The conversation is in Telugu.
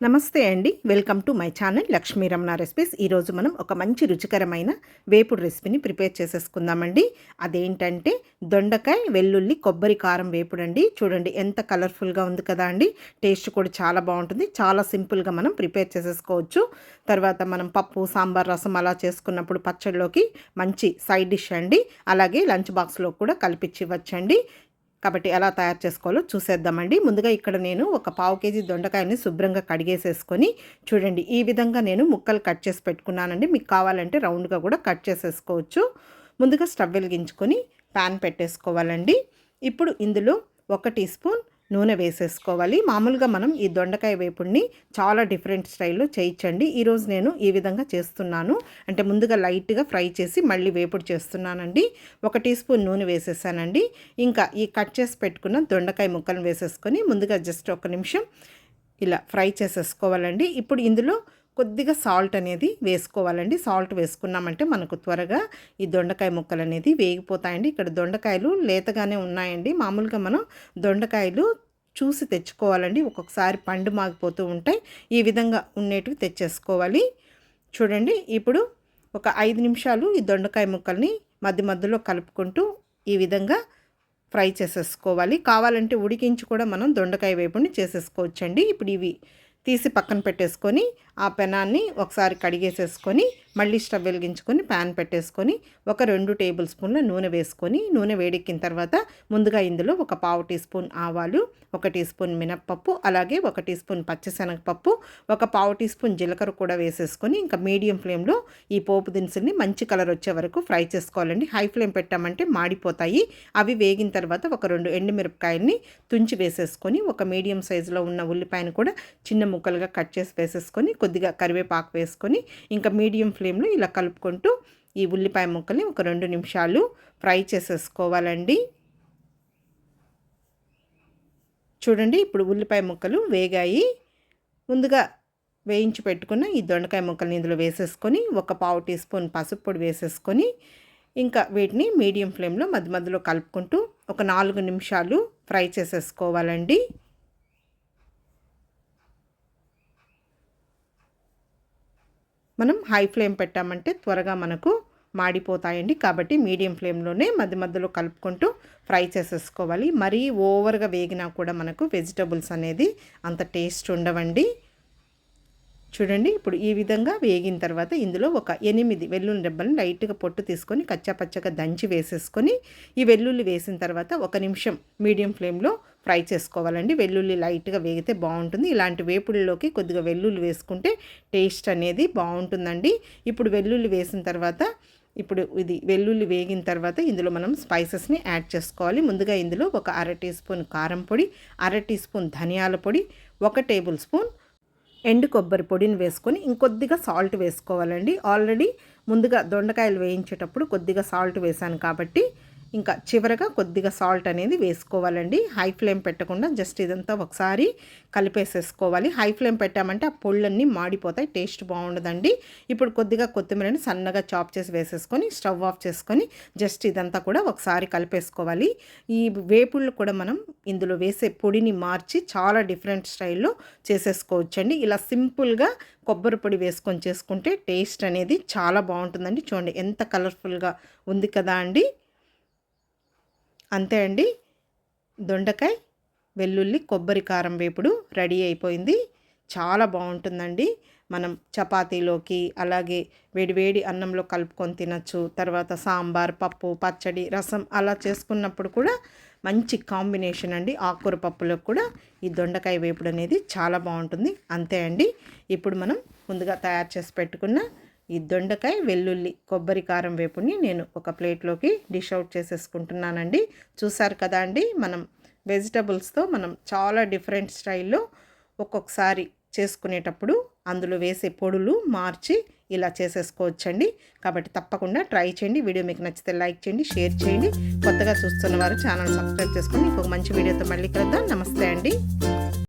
నమస్తే అండి. Welcome to my channel Lakshmi Ramana recipes. ఈరోజు మనం ఒక మంచి రుచికరమైన వేపుడు రెసిపీని ప్రిపేర్ చేసేసుకుందామండి. అదేంటంటే దొండకాయ వెల్లుల్లి కొబ్బరి కారం వేపుడు అండి చూడండి ఎంత కలర్ఫుల్గా ఉంది కదా అండి. టేస్ట్ కూడా చాలా బాగుంటుంది. చాలా సింపుల్గా మనం ప్రిపేర్ చేసేసుకోవచ్చు. తర్వాత మనం పప్పు సాంబార్ రసం అలా చేసుకున్నప్పుడు పచ్చడిలోకి మంచి సైడ్ డిష్ అండి. అలాగే లంచ్ బాక్స్లో కూడా కలిపించి ఇవ్వచ్చండి. కాబట్టి ఎలా తయారు చేసుకోవాలో చూసేద్దామండి. ముందుగా ఇక్కడ నేను ఒక పావు కేజీ దొండకాయని శుభ్రంగా కడిగేసేసుకొని చూడండి ఈ విధంగా నేను ముక్కలు కట్ చేసి పెట్టుకున్నానండి. మీకు కావాలంటే రౌండ్గా కూడా కట్ చేసేసుకోవచ్చు. ముందుగా స్టవ్ వెలిగించుకొని ప్యాన్ పెట్టేసుకోవాలండి. ఇప్పుడు ఇందులో ఒక టీ స్పూన్ నూనె వేసేసుకోవాలి. మామూలుగా మనం ఈ దొండకాయ వేపుడిని చాలా డిఫరెంట్ స్టైల్లో చేయించండి. ఈరోజు నేను ఈ విధంగా చేస్తున్నాను. అంటే ముందుగా లైట్గా ఫ్రై చేసి మళ్ళీ వేపుడు చేస్తున్నానండి. ఒక టీ స్పూన్ నూనె వేసేసానండి. ఇంకా ఈ కట్ చేసి పెట్టుకున్న దొండకాయ ముక్కలను వేసేసుకొని ముందుగా జస్ట్ ఒక నిమిషం ఇలా ఫ్రై చేసేసుకోవాలండి. ఇప్పుడు ఇందులో కొద్దిగా సాల్ట్ అనేది వేసుకోవాలండి. సాల్ట్ వేసుకున్నామంటే మనకు త్వరగా ఈ దొండకాయ ముక్కలు అనేది వేగిపోతాయండి. ఇక్కడ దొండకాయలు లేతగానే ఉన్నాయండి. మామూలుగా మనం దొండకాయలు చూసి తెచ్చుకోవాలండి. ఒక్కొక్కసారి పండు మాగిపోతూ ఉంటాయి. ఈ విధంగా ఉండేటివి తెచ్చేసుకోవాలి. చూడండి ఇప్పుడు ఒక ఐదు నిమిషాలు ఈ దొండకాయ ముక్కల్ని మధ్య మధ్యలో కలుపుకుంటూ ఈ విధంగా ఫ్రై చేసేసుకోవాలి. కావాలంటే ఉడికించి కూడా మనం దొండకాయ వేపుని చేసేసుకోవచ్చండి. ఇప్పుడు ఇవి తీసి పక్కన పెట్టేసుకొని ఆ పెనాన్ని ఒకసారి కడిగేసేసుకొని మళ్ళీ స్టవ్ వెలిగించుకొని ప్యాన్ పెట్టేసుకొని ఒక రెండు టేబుల్ స్పూన్ల నూనె వేసుకొని నూనె వేడెక్కిన తర్వాత ముందుగా ఇందులో ఒక పావు టీ స్పూన్ ఆవాలు ఒక టీ స్పూన్ మినప్పప్పు అలాగే ఒక టీ స్పూన్ పచ్చిశనగపప్పు ఒక పావు టీ స్పూన్ జీలకర్ర కూడా వేసేసుకొని ఇంకా మీడియం ఫ్లేమ్లో ఈ పోపు దినుసుల్ని మంచి కలర్ వచ్చే వరకు ఫ్రై చేసుకోవాలండి. హై ఫ్లేమ్ పెట్టామంటే మాడిపోతాయి. అవి వేగిన తర్వాత ఒక రెండు ఎండుమిరపకాయల్ని తుంచి వేసేసుకొని ఒక మీడియం సైజులో ఉన్న ఉల్లిపాయను కూడా చిన్న ముక్కలుగా కట్ చేసి వేసేసుకొని కొద్దిగా కరివేపాకు వేసుకొని ఇంకా మీడియం ఫ్లేమ్లో ఇలా కలుపుకుంటూ ఈ ఉల్లిపాయ ముక్కల్ని ఒక రెండు నిమిషాలు ఫ్రై చేసేసుకోవాలండి. చూడండి ఇప్పుడు ఉల్లిపాయ ముక్కలు వేగాయి. ముందుగా వేయించి పెట్టుకున్న ఈ దొండకాయ ముక్కల్ని ఇందులో వేసేసుకొని ఒక పావు టీ స్పూన్ పసుపు పొడి వేసేసుకొని ఇంకా వీటిని మీడియం ఫ్లేమ్లో మధ్య మధ్యలో కలుపుకుంటూ ఒక నాలుగు నిమిషాలు ఫ్రై చేసేసుకోవాలండి. మనం హై ఫ్లేమ్ పెట్టామంటే త్వరగా మనకు మాడిపోతాయండి. కాబట్టి మీడియం ఫ్లేమ్లోనే మధ్య మధ్యలో కలుపుకుంటూ ఫ్రై చేసేసుకోవాలి. మరీ ఓవర్గా వేగినా కూడా మనకు వెజిటబుల్స్ అనేది అంత టేస్ట్ ఉండవండి. చూడండి ఇప్పుడు ఈ విధంగా వేగిన తర్వాత ఇందులో ఒక ఎనిమిది వెల్లుల్లి రెబ్బలను లైట్గా పొట్టు తీసుకొని కచ్చాపచ్చగా దంచి వేసేసుకొని ఈ వెల్లుల్లి వేసిన తర్వాత ఒక నిమిషం మీడియం ఫ్లేమ్లో ఫ్రై చేసుకోవాలండి. వెల్లుల్లి లైట్గా వేగితే బాగుంటుంది. ఇలాంటి వేపుడులోకి కొద్దిగా వెల్లుల్లి వేసుకుంటే టేస్ట్ అనేది బాగుంటుందండి. ఇప్పుడు వెల్లుల్లి వేసిన తర్వాత ఇప్పుడు ఇది వెల్లుల్లి వేగిన తర్వాత ఇందులో మనం స్పైసెస్ని యాడ్ చేసుకోవాలి. ముందుగా ఇందులో ఒక అర టీ స్పూన్ కారం పొడి అర టీ స్పూన్ ధనియాల పొడి ఒక టేబుల్ స్పూన్ ఎండు కొబ్బరి పొడిని వేసుకొని ఇంకొద్దిగా సాల్ట్ వేసుకోవాలండి. ఆల్రెడీ ముందుగా దొండకాయలు వేయించేటప్పుడు కొద్దిగా సాల్ట్ వేసాను కాబట్టి ఇంకా చివరగా కొద్దిగా సాల్ట్ అనేది వేసుకోవాలండి. హై ఫ్లేమ్ పెట్టకుండా జస్ట్ ఇదంతా ఒకసారి కలిపేసేసుకోవాలి. హై ఫ్లేమ్ పెట్టామంటే ఆ పొళ్ళన్నీ మాడిపోతాయి. టేస్ట్ బాగుండదండి. ఇప్పుడు కొద్దిగా కొత్తిమీరని సన్నగా చాప్ చేసి వేసేసుకొని స్టవ్ ఆఫ్ చేసుకొని జస్ట్ ఇదంతా కూడా ఒకసారి కలిపేసుకోవాలి. ఈ వేపుళ్ళు కూడా మనం ఇందులో వేసే పొడిని మార్చి చాలా డిఫరెంట్ స్టైల్లో చేసేసుకోవచ్చండి. ఇలా సింపుల్గా కొబ్బరి పొడి వేసుకొని చేసుకుంటే టేస్ట్ అనేది చాలా బాగుంటుందండి. చూడండి ఎంత కలర్ఫుల్గా ఉంది కదా అండి. అంతే అండి. దొండకాయ వెల్లుల్లి కొబ్బరి కారం వేపుడు రెడీ అయిపోయింది. చాలా బాగుంటుందండి. మనం చపాతీలోకి అలాగే వేడివేడి అన్నంలో కలుపుకొని తినచ్చు. తర్వాత సాంబార్ పప్పు పచ్చడి రసం అలా చేసుకున్నప్పుడు కూడా మంచి కాంబినేషన్ అండి. ఆకుకూర పప్పులో కూడా ఈ దొండకాయ వేపుడు అనేది చాలా బాగుంటుంది. అంతే అండి. ఇప్పుడు మనం ముందుగా తయారు చేసి పెట్టుకున్న ఈ దొండకాయ వెల్లుల్లి కొబ్బరి కారం వేపుని నేను ఒక ప్లేట్లోకి డిష్ అవుట్ చేసేసుకుంటున్నానండి. చూసారు కదా అండి మనం వెజిటబుల్స్తో మనం చాలా డిఫరెంట్ స్టైల్లో ఒక్కొక్కసారి చేసుకునేటప్పుడు అందులో వేసే పొడులు మార్చి ఇలా చేసేసుకోవచ్చండి. కాబట్టి తప్పకుండా ట్రై చేయండి వీడియో మీకు నచ్చితే లైక్ చేయండి షేర్ చేయండి. కొత్తగా చూస్తున్న వారు ఛానల్ సబ్స్క్రైబ్ చేసుకొని ఇంకొక మంచి వీడియోతో మళ్ళీ కలుద్దాం. నమస్తే అండి.